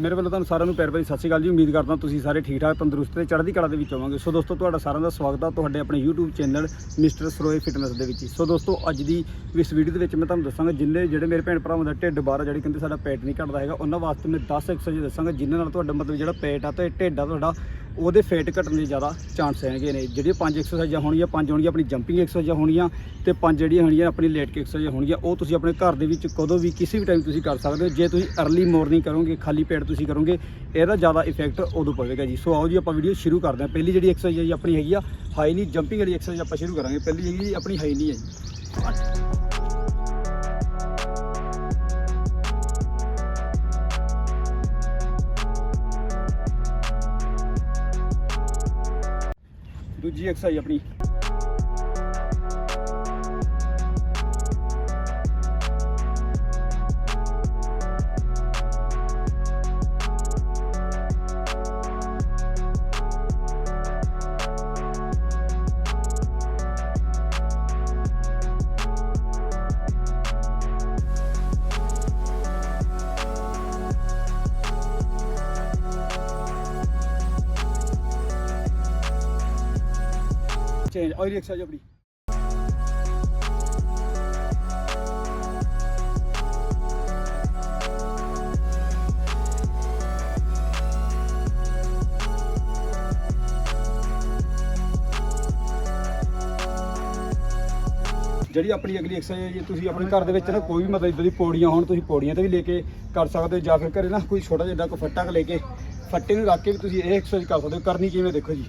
ਮੇਰੇ ਵੱਲੋਂ ਤੁਹਾਨੂੰ ਸਾਰਿਆਂ ਨੂੰ ਪਿਆਰ ਭਰੀ ਸਤਿ ਸ਼੍ਰੀ ਅਕਾਲ ਜੀ। ਉਮੀਦ ਕਰਦਾ ਤੁਸੀਂ ਸਾਰੇ ਠੀਕ ਠਾਕ, ਤੰਦਰੁਸਤ ਤੇ ਚੜ੍ਹਦੀ ਕਲਾ ਦੇ ਵਿੱਚ ਹੋਵਾਂਗੇ। ਸੋ ਦੋਸਤੋ, ਤੁਹਾਡਾ ਸਾਰਿਆਂ ਦਾ ਸਵਾਗਤ ਹੈ ਤੁਹਾਡੇ ਆਪਣੇ YouTube channel mister Saroye fitness ਦੇ ਵਿੱਚ। ਸੋ ਦੋਸਤੋ, ਅੱਜ ਦੀ ਇਸ ਵੀਡੀਓ ਦੇ ਵਿੱਚ ਮੈਂ ਤੁਹਾਨੂੰ ਦੱਸਾਂਗਾ ਜਿੰਨੇ ਜਿਹੜੇ ਮੇਰੇ ਭੈਣ ਭਰਾਵਾਂ ਦਾ ਢਿੱਡ ਬਾਹਰ ਆ, ਜਿਹੜੀ ਕਹਿੰਦੇ ਸਾਡਾ ਪੇਟ ਨਹੀਂ ਘਟਦਾ ਹੈਗਾ, ਉਹਨਾਂ ਵਾਸਤੇ ਮੈਂ 10 ਐਕਸਰਸਾਈਜ਼ ਦੱਸਾਂਗਾ ਜਿਨ੍ਹਾਂ ਨਾਲ ਤੁਹਾਡਾ ਮਤਲਬ ਜਿਹੜਾ ਪੇਟ ਆ ਤੇ ਢਿੱਡ ਆ, ਤੁਹਾਡਾ ਉਹਦੇ ਫੈਟ ਘਟਣ ਦੇ ਜ਼ਿਆਦਾ ਚਾਂਸ ਹੈਗੇ ਨੇ। ਜਿਹੜੀਆਂ ਪੰਜ ਐਕਸਰਸਾਈਜ਼ਾਂ ਹੋਣਗੀਆਂ, ਪੰਜ ਹੋਣਗੀਆਂ ਆਪਣੀ ਜੰਪਿੰਗ ਐਕਸਰਸਾਈਜ਼ਾਂ ਹੋਣਗੀਆਂ ਤੇ ਪੰਜ ਜਿਹੜੀਆਂ ਹੋਣਗੀਆਂ ਆਪਣੀ ਲੇਟ ਕੇ ਐਕਸਰਸਾਈਜ਼ਾਂ ਹੋਣਗੀਆਂ, ਉਹ ਤੁਸੀਂ ਆਪਣੇ ਘਰ ਦੇ ਵਿੱਚ ਕਦੋਂ ਵੀ ਕਿਸੇ ਵੀ ਟਾਈਮ ਤੁਸੀਂ ਕਰ ਸਕਦੇ ਹੋ। ਜੇ ਤੁਸੀਂ ਅਰਲੀ ਮਾਰਨਿੰਗ ਕਰੋਗੇ, ਖਾਲੀ ਪੇਟ ਤੁਸੀਂ ਕਰੋਗੇ, ਇਹਦਾ ਜ਼ਿਆਦਾ ਇਫੈਕਟ ਉਦੋਂ ਪਵੇਗਾ ਜੀ। ਸੋ ਆਓ ਜੀ, ਆਪਾਂ ਵੀਡੀਓ ਸ਼ੁਰੂ ਕਰਦੇ ਹਾਂ। ਪਹਿਲੀ ਜਿਹੜੀ ਐਕਸਰਸਾਈਜ਼ ਹੈ ਆਪਣੀ ਹੈਗੀ ਆ ਹਾਈ ਨੀ ਜੰਪਿੰਗ ਵਾਲੀ ਐਕਸਰਸਾਈਜ਼ ਆਪਾਂ ਸ਼ੁਰੂ ਕਰਾਂਗੇ। ਪਹਿਲੀ ਹੈਗੀ ਜੀ, ਆਪਣੀ ਹਾਈ ਨੀ ਹੈ ਜੀ। ਦੂਜੀ ਐਕਸਰਸਾਈਜ਼ ਆਪਣੀ। ਚੇਂਜ ਆਇਲੀ ਐਕਸਰਸਾਈਜ਼ ਆਪਣੀ ਜਿਹੜੀ ਆਪਣੀ ਅਗਲੀ ਐਕਸਰਸਾਈਜ਼ ਹੈ ਤੁਸੀਂ ਆਪਣੇ ਘਰ ਦੇ ਵਿੱਚ ਨਾ ਕੋਈ ਵੀ ਮਤਲਬ ਇਦਾਂ ਦੀ ਪੌੜੀਆਂ ਹੋਣ, ਤੁਸੀਂ ਪੌੜੀਆਂ ਤੇ ਵੀ ਲੈ ਕੇ ਕਰ ਸਕਦੇ ਹੋ ਜਾਂ ਫਿਰ ਘਰੇ ਨਾ ਕੋਈ ਛੋਟਾ ਜਿਹਾ ਏਦਾਂ ਕੋਈ ਫੱਟਾ ਕੁ ਲੈ ਕੇ, ਫੱਟੇ ਨੂੰ ਰੱਖ ਕੇ ਵੀ ਤੁਸੀਂ ਇਹ ਐਕਸਰਸਾਈਜ਼ ਕਰ ਸਕਦੇ ਹੋ। ਕਰਨੀ ਕਿਵੇਂ ਦੇਖੋ ਜੀ?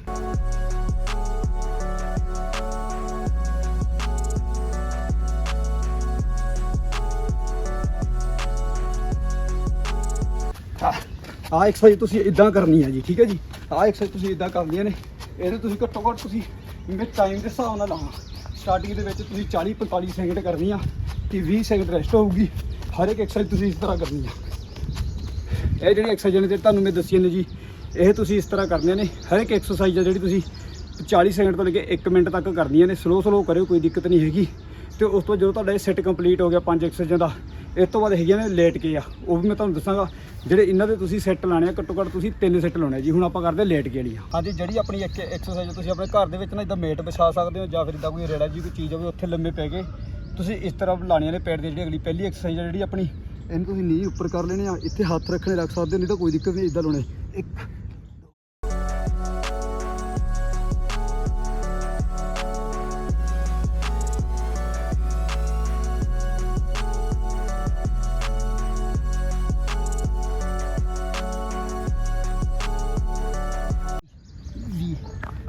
ਆਹ ਐਕਸਰਸਾਈਜ਼ ਤੁਸੀਂ ਇਦਾਂ ਕਰਨੀ ਹੈ ਜੀ, ਠੀਕ ਹੈ ਜੀ? ਆਹ ਐਕਸਰਸਾਈਜ਼ ਤੁਸੀਂ ਇਦਾਂ ਕਰਨੀਆਂ ਨੇ। ਇਹਦੇ ਤੁਸੀਂ ਘੱਟੋ ਘੱਟ ਤੁਸੀਂ ਮੈਂ ਟਾਈਮ ਦੇ ਹਿਸਾਬ ਨਾਲ ਲਾਹਾਂ ਸਟਾਰਟਿੰਗ ਦੇ ਵਿੱਚ ਤੁਸੀਂ 40 45 ਸੈਕਿੰਡ ਕਰਨੀ ਆ ਤੇ 20 ਸੈਕਿੰਡ ਰੈਸਟ ਹੋਊਗੀ। ਹਰ ਇੱਕ ਐਕਸਰਸਾਈਜ਼ ਤੁਸੀਂ ਇਸ ਤਰ੍ਹਾਂ ਕਰਨੀ ਆ। ਇਹ ਜਿਹੜੀ ਐਕਸਰਸਾਈਜ਼ ਨੇ ਤੁਹਾਨੂੰ ਮੈਂ ਦੱਸੀਆਂ ਨੇ ਜੀ, ਇਹ ਤੁਸੀਂ ਇਸ ਤਰ੍ਹਾਂ ਕਰਨੀਆਂ ਨੇ। ਹਰ ਇੱਕ ਐਕਸਰਸਾਈਜ਼ ਆ ਜਿਹੜੀ ਤੁਸੀਂ 40 ਸੈਕਿੰਡ ਤੋਂ ਲੈ ਕੇ 1 ਮਿੰਟ ਤੱਕ ਕਰਨੀਆਂ ਨੇ। ਸਲੋ ਸਲੋ ਕਰਿਓ, ਕੋਈ ਦਿੱਕਤ ਨਹੀਂ ਹੈਗੀ। ਤੇ ਉਸ ਤੋਂ ਜਦੋਂ ਤੁਹਾਡਾ ਇਹ ਸੈੱਟ ਕੰਪਲੀਟ ਹੋ ਗਿਆ ਪੰਜ ਐਕਸਰਸਾਈਜ਼ਾਂ ਦਾ ਇਸ ਤੋਂ ਬਾਅਦ ਹੈਗੀਆਂ ਨੇ ਲੇਟ ਕੇ ਆ? ਉਹ ਵੀ ਮੈਂ ਤੁਹਾਨੂੰ ਦੱਸਾਂਗਾ। ਜਿਹੜੇ ਇਹਨਾਂ ਦੇ ਤੁਸੀਂ ਸੈੱਟ ਲਾਣੇ ਆ ਘੱਟੋ ਘੱਟ ਤੁਸੀਂ ਤਿੰਨ ਸੈੱਟ ਲਾਉਣੇ ਆ ਜੀ। ਹੁਣ ਆਪਾਂ ਕਰਦੇ ਲੇਟ ਕੇ ਵਾਲੀਆਂ ਹਾਂਜੀ ਜਿਹੜੀ ਆਪਣੀ ਇੱਕ ਐਕਸਰਸਾਈਜ਼ ਤੁਸੀਂ ਆਪਣੇ ਘਰ ਦੇ ਵਿੱਚ ਨਾ ਇਦਾਂ ਮੇਟ ਵਿਛਾ ਸਕਦੇ ਹੋ ਜਾਂ ਫਿਰ ਇਦਾਂ ਕੋਈ ਰੇੜਾ ਜੀ ਕੋਈ ਚੀਜ਼ ਹੋਵੇ ਉੱਥੇ ਲੰਮੇ ਪੈ ਕੇ ਤੁਸੀਂ ਇਸ ਤਰ੍ਹਾਂ ਲਾਣੀਆਂ ਨੇ ਪੈਰ ਦੀ ਜਿਹੜੀ ਅਗਲੀ ਪਹਿਲੀ ਐਕਸਰਸਾਈਜ਼ ਜਿਹੜੀ ਆਪਣੀ। ਇਹਨੂੰ ਤੁਸੀਂ ਨੀ ਉੱਪਰ ਕਰ ਲੈਣੇ ਆ ਇੱਥੇ ਹੱਥ ਰੱਖਣੇ ਰੱਖ ਸਕਦੇ ਹੋ ਨਹੀਂ ਤਾਂ ਕੋਈ ਦਿੱਕਤ ਨਹੀਂ ਇਦਾਂ ਲਾਉਣੇ। ਇੱਕ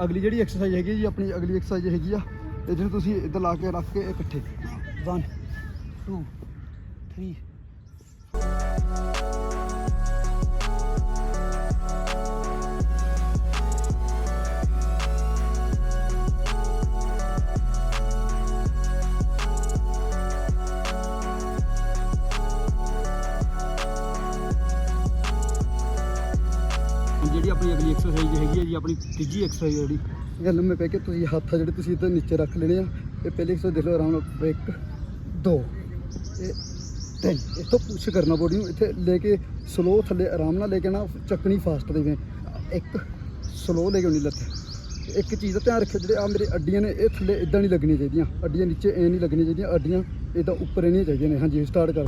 ਅਗਲੀ ਜਿਹੜੀ ਐਕਸਰਸਾਈਜ਼ ਹੈਗੀ ਜੀ, ਆਪਣੀ ਅਗਲੀ ਐਕਸਰਸਾਈਜ਼ ਹੈਗੀ ਆ ਇਹ ਜਿਹਨੂੰ ਤੁਸੀਂ ਇੱਧਰ ਲਾ ਕੇ ਰੱਖ ਕੇ ਇਕੱਠੇ। 1 2 3 ਆਪਣੀ ਅਗਲੀ ਐਕਸਰਸਾਈਜ਼ ਹੈਗੀ ਹੈ ਜੀ, ਆਪਣੀ ਤੀਜੀ ਐਕਸਰਸਾਈਜ਼ ਜਿਹੜੀ। ਇਹ ਲੰਮੇ ਪੈ ਕੇ ਤੁਸੀਂ ਹੱਥ ਜਿਹੜੇ ਤੁਸੀਂ ਇੱਧਰ ਨੀਚੇ ਰੱਖ ਲੈਣੇ ਆ। ਇਹ ਪਹਿਲੀ ਐਕਸਰਸਾਈਜ਼ ਦੇਖ ਲਓ ਆਰਾਮ ਨਾਲ ਇੱਕ ਦੋ। ਇਹ ਤਿੰਨ। ਇੱਥੋਂ ਪੁਸ਼ ਕਰਨਾ ਬੋਡੀ ਨੂੰ। ਇੱਥੇ ਲੈ ਕੇ ਸਲੋ ਥੱਲੇ ਆਰਾਮ ਨਾਲ ਲੈ ਕੇ ਨਾ ਚੱਕਣੀ ਫਾਸਟ ਦੇਵੇਂ ਇੱਕ ਸਲੋ ਲੈ ਕੇ ਆਉਣੀ ਲੱਤ। ਇੱਕ ਚੀਜ਼ ਦਾ ਧਿਆਨ ਰੱਖਿਓ, ਜਿਹੜੇ ਆ ਮੇਰੇ ਅੱਡੀਆਂ ਨੇ, ਇਹ ਥੱਲੇ ਇਦਾਂ ਨਹੀਂ ਲੱਗਣੀਆਂ ਚਾਹੀਦੀਆਂ। ਅੱਡੀਆਂ ਨੀਚੇ ਐ ਨਹੀਂ ਲੱਗਣੀਆਂ ਚਾਹੀਦੀਆਂ। ਅੱਡੀਆਂ ਇਦਾਂ ਉੱਪਰ ਰਹਿਣੀਆਂ ਚਾਹੀਦੀਆਂ ਨੇ। ਹਾਂਜੀ ਸਟਾਰਟ ਕਰ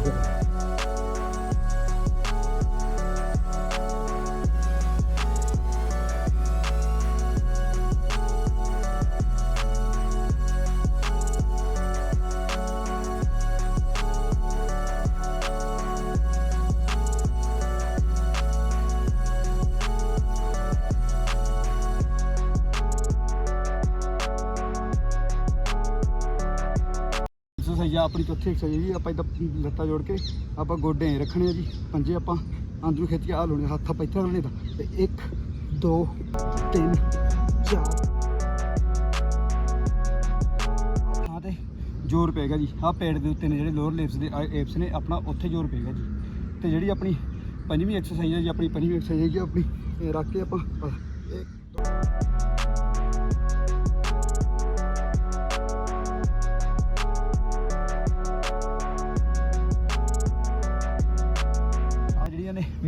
ਐਕਸਰਸਾਈਜ਼ ਆ, ਆਪਣੀ ਚੌਥੀ ਐਕਸਰਸਾਈਜ਼ ਜੀ ਆਪਾਂ ਇਦਾਂ ਲੱਤਾਂ ਜੋੜ ਕੇ ਆਪਾਂ ਗੋਡੇ ਐਂ ਰੱਖਣੇ ਆ ਜੀ, ਪੰਜੇ ਆਪਾਂ ਅੰਦਰੋਂ ਖਿੱਚ ਕੇ ਆ ਲਾਉਣੇ ਹੱਥ ਆਪਾਂ ਇੱਥੇ ਲਾਉਣੇ ਦਾ ਤੇ। 1 2 3 4 ਹਾਂ ਤੇ ਜ਼ੋਰ ਪਏਗਾ ਜੀ, ਆਹ ਪੇਟ ਦੇ ਉੱਤੇ ਨੇ ਜਿਹੜੇ ਲੋਅਰ ਲਿਪਸ ਦੇ ਐਪਸ ਨੇ ਆਪਣਾ, ਉੱਥੇ ਜ਼ੋਰ ਪਏਗਾ ਜੀ। ਤੇ ਜਿਹੜੀ ਆਪਣੀ ਪੰਜਵੀਂ ਐਕਸਰਸਾਈਜ਼ ਹੈ ਜੀ, ਆਪਣੀ ਪੰਜਵੀਂ ਐਕਸਰਸਾਈਜ਼ ਹੈਗੀ ਆ ਆਪਣੀ ਰੱਖ ਕੇ ਆਪਾਂ ਇੱਕ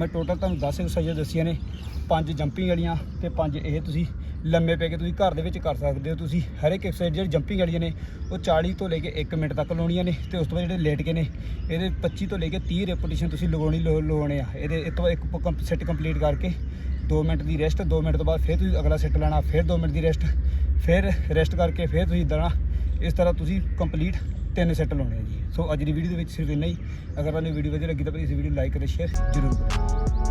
ਮੈਂ ਟੋਟਲ ਤੁਹਾਨੂੰ 10 ਐਕਸਰਸਾਈਜ਼ਾਂ ਦੱਸੀਆਂ ਨੇ, ਪੰਜ ਜੰਪਿੰਗ ਵਾਲੀਆਂ ਤੇ ਪੰਜ ਇਹ ਤੁਸੀਂ ਲੰਮੇ ਪੈ ਕੇ ਤੁਸੀਂ ਘਰ ਦੇ ਵਿੱਚ ਕਰ ਸਕਦੇ ਹੋ। ਤੁਸੀਂ ਹਰ ਇੱਕ ਐਕਸਰਸਾਈਜ਼ ਜਿਹੜੀ ਜੰਪਿੰਗ ਵਾਲੀਆਂ ਨੇ, ਉਹ 40 ਤੋਂ ਲੈ ਕੇ 1 ਮਿੰਟ ਤੱਕ ਲਾਉਣੀਆਂ ਨੇ ਤੇ ਉਸ ਤੋਂ ਬਾਅਦ ਜਿਹੜੇ ਲੇਟ ਕੇ ਨੇ, ਇਹਦੇ 25 ਤੋਂ ਲੈ ਕੇ 30 ਰੈਪੀਟੀਸ਼ਨ ਤੁਸੀਂ ਲਗਾਉਣੀ, ਲੋ- ਲਗਾਉਣੇ ਆ। ਇਹਦੇ ਇਹ ਤੋਂ ਇੱਕ ਸੈੱਟ ਕੰਪਲੀਟ ਕਰਕੇ 2 ਮਿੰਟ ਦੀ ਰੈਸਟ 2 ਮਿੰਟ ਤੋਂ ਬਾਅਦ ਫਿਰ ਤੁਸੀਂ ਅਗਲਾ ਸੈੱਟ ਲੈਣਾ, ਫਿਰ 2 ਮਿੰਟ ਦੀ ਰੈਸਟ ਫਿਰ ਰੈਸਟ ਕਰਕੇ ਫਿਰ ਤੁਸੀਂ ਦਣਾ ਇਸ ਤਰ੍ਹਾਂ ਤੁਸੀਂ ਕੰਪਲੀਟ ਤਿੰਨ ਸੈੱਟ ਲਾਉਣੇ ਆ ਜੀ। ਸੋ ਅੱਜ ਦੀ ਵੀਡੀਓ ਦੇ ਵਿੱਚ ਸਿਰਫ ਇੰਨਾ ਹੀ। ਅਗਰ ਤੁਹਾਨੂੰ ਵੀਡੀਓ ਵਧੀਆ ਲੱਗੀ ਤਾਂ ਪਲੀਜ਼ ਵੀਡੀਓ ਲਾਈਕ ਅਤੇ ਸ਼ੇਅਰ ਜ਼ਰੂਰ ਕਰੋ